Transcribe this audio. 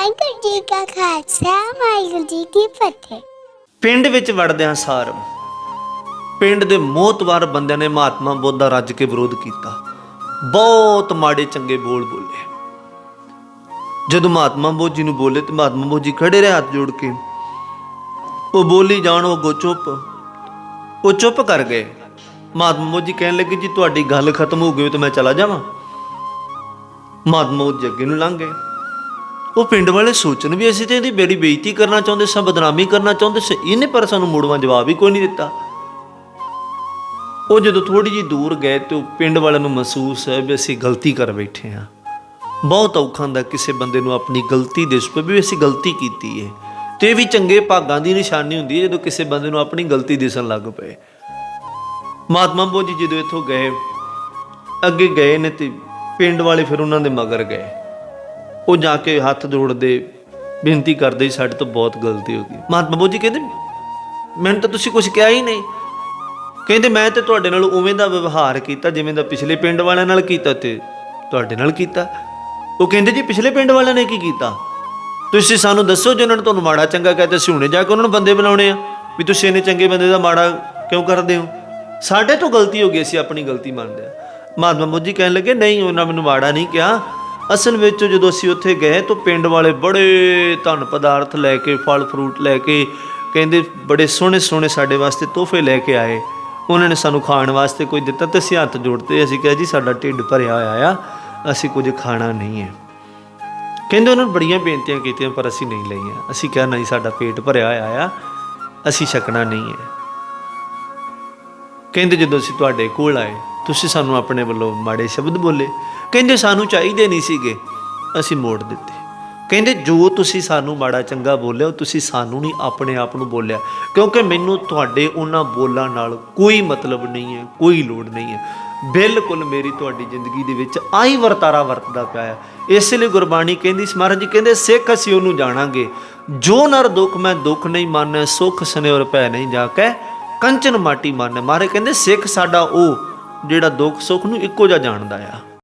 ਵਾਹਿਗੁਰੂ ਜੀ ਕਾ ਖਾਲਸਾ, ਵਾਹਿਗੁਰੂ ਜੀ ਕੀ ਫਤਿਹ। ਪਿੰਡ ਵਿੱਚ ਵੜਦਿਆਂ ਸਾਰ। ਪਿੰਡ ਦੇ ਮੋਤਵਾਰ ਬੰਦਿਆਂ ਨੇ ਮਹਾਤਮਾ ਬੁੱਧ ਦਾ ਰੱਜ ਕੇ ਵਿਰੋਧ ਕੀਤਾ। ਬਹੁਤ ਮਾੜੇ ਚੰਗੇ ਬੋਲ ਬੋਲੇ। ਜਦੋਂ ਮਹਾਤਮਾ ਬੁੱਧ ਜੀ ਨੂੰ ਬੋਲੇ ਤੇ ਮਹਾਤਮਾ ਬੁੱਧ ਜੀ ਖੜੇ ਰਹੇ ਹੱਥ ਜੋੜ ਕੇ। ਉਹ ਬੋਲੀ ਜਾਣ, ਉਹ ਗੋ ਚੁੱਪ। ਉਹ ਚੁੱਪ ਕਰ ਗਏ। ਮਹਾਤਮਾ ਬੁੱਧ ਜੀ ਕਹਿਣ ਲੱਗੇ, ਜੀ, ਤੁਹਾਡੀ ਗੱਲ ਖਤਮ ਹੋ ਗਈ ਤੇ ਮੈਂ ਚਲਾ ਜਾਵਾਂ। ਮਹਾਤਮਾ ਬੁੱਧ ਜੀ ਅੱਗੇ ਨੂੰ ਲੰਘ ਗਏ। ਉਹ ਪਿੰਡ ਵਾਲੇ ਸੋਚਣ ਵੀ ਅਸੀਂ ਤੇ ਇਹਦੀ ਬੇੜੀ ਬੇਇੱਜ਼ਤੀ ਕਰਨਾ ਚਾਹੁੰਦੇ ਸਾਂ, ਬਦਨਾਮੀ ਕਰਨਾ ਚਾਹੁੰਦੇ ਸੀ, ਇਹਨੇ ਪਰ ਸਾਨੂੰ ਮੁੜਵਾ ਜਵਾਬ ਹੀ ਕੋਈ ਨਹੀਂ ਦਿੱਤਾ। ਉਹ ਜਦੋਂ ਥੋੜੀ ਜੀ ਦੂਰ ਗਏ ਤੇ ਉਹ ਪਿੰਡ ਵਾਲਿਆਂ ਨੂੰ ਮਹਿਸੂਸ ਹੋਇਆ ਵੀ ਅਸੀਂ ਗਲਤੀ ਕਰ ਬੈਠੇ ਹਾਂ। ਬਹੁਤ ਔਖਾ ਹੁੰਦਾ ਕਿਸੇ ਬੰਦੇ ਨੂੰ ਆਪਣੀ ਗਲਤੀ ਦਿਸ ਪਵੇ ਵੀ ਅਸੀਂ ਗਲਤੀ ਕੀਤੀ ਹੈ ਤੇ ਇਹ ਵੀ ਚੰਗੇ ਭਾਗਾਂ ਦੀ ਨਿਸ਼ਾਨੀ ਹੁੰਦੀ ਹੈ ਜਦੋਂ ਕਿਸੇ ਬੰਦੇ ਨੂੰ ਆਪਣੀ ਗਲਤੀ ਦਿਸਣ ਲੱਗ ਪਏ। ਮਹਾਤਮਾ ਬੁੱਧ ਜਦੋਂ ਇੱਥੋਂ ਗਏ, ਅੱਗੇ ਗਏ ਨੇ ਤੇ ਪਿੰਡ ਵਾਲੇ ਫਿਰ ਉਹਨਾਂ ਦੇ ਮਗਰ ਗਏ। ਉਹ ਜਾ ਕੇ ਹੱਥ ਜੋੜਦੇ, ਬੇਨਤੀ ਕਰਦੇ ਸਾਡੇ ਤੋਂ ਬਹੁਤ ਗਲਤੀ ਹੋ ਗਈ। ਮਹਾਤਮਾ ਬੁੱਧ ਕਹਿੰਦੇ, ਮੈਨੂੰ ਤਾਂ ਤੁਸੀਂ ਕੁਝ ਕਿਹਾ ਹੀ ਨਹੀਂ। ਕਹਿੰਦੇ, ਮੈਂ ਤੇ ਤੁਹਾਡੇ ਨਾਲ ਉਵੇਂ ਦਾ ਵਿਵਹਾਰ ਕੀਤਾ, ਜਿਵੇਂ ਦਾ ਪਿਛਲੇ ਪਿੰਡ ਵਾਲਿਆਂ ਨਾਲ ਕੀਤਾ ਤੇ ਤੁਹਾਡੇ ਨਾਲ ਕੀਤਾ। ਉਹ ਕਹਿੰਦੇ, ਜੀ, ਪਿਛਲੇ ਪਿੰਡ ਵਾਲਿਆਂ ਨੇ ਕੀ ਕੀਤਾ? ਤੁਸੀਂ ਸਾਨੂੰ ਦੱਸੋ ਜੇ ਨੇ ਤੁਹਾਨੂੰ ਮਾੜਾ ਚੰਗਾ ਕਹਤੇ ਅਸੀਂ ਹੁਣੇ ਜਾ ਕੇ ਉਹਨਾਂ ਨੂੰ ਬੰਦੇ ਬਣਾਉਣੇ ਆ, ਵੀ ਤੁਸੀਂ ਇਹਨੇ ਚੰਗੇ ਬੰਦੇ ਦਾ ਮਾੜਾ ਕਿਉਂ ਕਰਦੇ ਹੋ? ਸਾਡੇ ਤੋਂ ਗਲਤੀ ਹੋ ਗਈ, ਅਸੀਂ ਆਪਣੀ ਗਲਤੀ ਮੰਨਦੇ ਆ ਮਹਾਤਮਾ ਬੁੱਧ ਕਹਿਣ ਲੱਗੇ, ਨਹੀਂ, ਉਹਨਾਂ ਮੈਨੂੰ ਮਾੜਾ ਨਹੀਂ ਕਿਹਾ। ਅਸਲ ਵਿੱਚ ਜਦੋਂ ਅਸੀਂ ਉੱਥੇ ਗਏ ਤਾਂ ਪਿੰਡ ਵਾਲੇ ਬੜੇ ਧਨ ਪਦਾਰਥ ਲੈ ਕੇ, ਫਲ ਫਰੂਟ ਲੈ ਕੇ, ਕਹਿੰਦੇ ਬੜੇ ਸੋਹਣੇ ਸੋਹਣੇ ਸਾਡੇ ਵਾਸਤੇ ਤੋਹਫੇ ਲੈ ਕੇ ਆਏ। ਉਹਨਾਂ ਨੇ ਸਾਨੂੰ ਖਾਣ ਵਾਸਤੇ ਕੋਈ ਦਿੱਤਾ ਤੇ ਅਸੀਂ ਹੱਥ ਜੋੜਤੇ ਅਸੀਂ ਕਿਹਾ ਜੀ ਸਾਡਾ ਢਿੱਡ ਭਰਿਆ ਹੋਇਆ ਆ, ਅਸੀਂ ਕੁਝ ਖਾਣਾ ਨਹੀਂ ਹੈ। ਕਹਿੰਦੇ ਉਹਨਾਂ ਨੇ ਬੜੀਆਂ ਬੇਨਤੀਆਂ ਕੀਤੀਆਂ, ਪਰ ਅਸੀਂ ਨਹੀਂ ਲਈਆਂ। ਅਸੀਂ ਕਿਹਾ ਨਹੀਂ, ਸਾਡਾ ਪੇਟ ਭਰਿਆ ਹੋਇਆ ਆ, ਅਸੀਂ ਛਕਣਾ ਨਹੀਂ ਹੈ। ਕਹਿੰਦੇ ਜਦੋਂ ਅਸੀਂ ਤੁਹਾਡੇ ਕੋਲ ਆਏ ਤੁਸੀਂ ਸਾਨੂੰ ਆਪਣੇ ਵੱਲੋਂ ਮਾੜੇ ਸ਼ਬਦ ਬੋਲੇ। ਕਹਿੰਦੇ ਸਾਨੂੰ ਚਾਹੀਦੇ ਨਹੀਂ ਸੀਗੇ, ਅਸੀਂ ਮੋੜ ਦਿੱਤੇ। ਕਹਿੰਦੇ ਜੋ ਤੁਸੀਂ ਸਾਨੂੰ ਮਾੜਾ ਚੰਗਾ ਬੋਲਿਆ, ਉਹ ਤੁਸੀਂ ਸਾਨੂੰ ਨਹੀਂ, ਆਪਣੇ ਆਪ ਨੂੰ ਬੋਲਿਆ। ਕਿਉਂਕਿ ਮੈਨੂੰ ਤੁਹਾਡੇ ਉਹਨਾਂ ਬੋਲਾਂ ਨਾਲ ਕੋਈ ਮਤਲਬ ਨਹੀਂ ਹੈ, ਕੋਈ ਲੋੜ ਨਹੀਂ ਹੈ। ਬਿਲਕੁਲ ਮੇਰੀ ਤੁਹਾਡੀ ਜ਼ਿੰਦਗੀ ਦੇ ਵਿੱਚ ਆਹੀ ਵਰਤਾਰਾ ਵਰਤਦਾ ਪਿਆ ਹੈ। ਇਸ ਲਈ ਗੁਰਬਾਣੀ ਕਹਿੰਦੀ ਸੀ, ਮਹਾਰਾਜ ਜੀ ਕਹਿੰਦੇ, ਸਿੱਖ ਅਸੀਂ ਉਹਨੂੰ ਜਾਣਾਂਗੇ। ਜੋ ਨਰ ਦੁੱਖ ਮੈਂ ਦੁੱਖ ਨਹੀਂ ਮੰਨੈ, ਸੁਖ ਔਰ ਭੈ ਨਹੀਂ ਜਾ ਕੇ ਕੰਚਨ ਮਾਟੀ ਮੰਨੈ। ਮਹਾਰਾਜ ਕਹਿੰਦੇ, ਸਿੱਖ ਸਾਡਾ ਉਹ ਜਿਹੜਾ ਦੁੱਖ ਸੁੱਖ ਨੂੰ ਇੱਕੋ ਜਿਹਾ ਜਾਣਦਾ ਆ।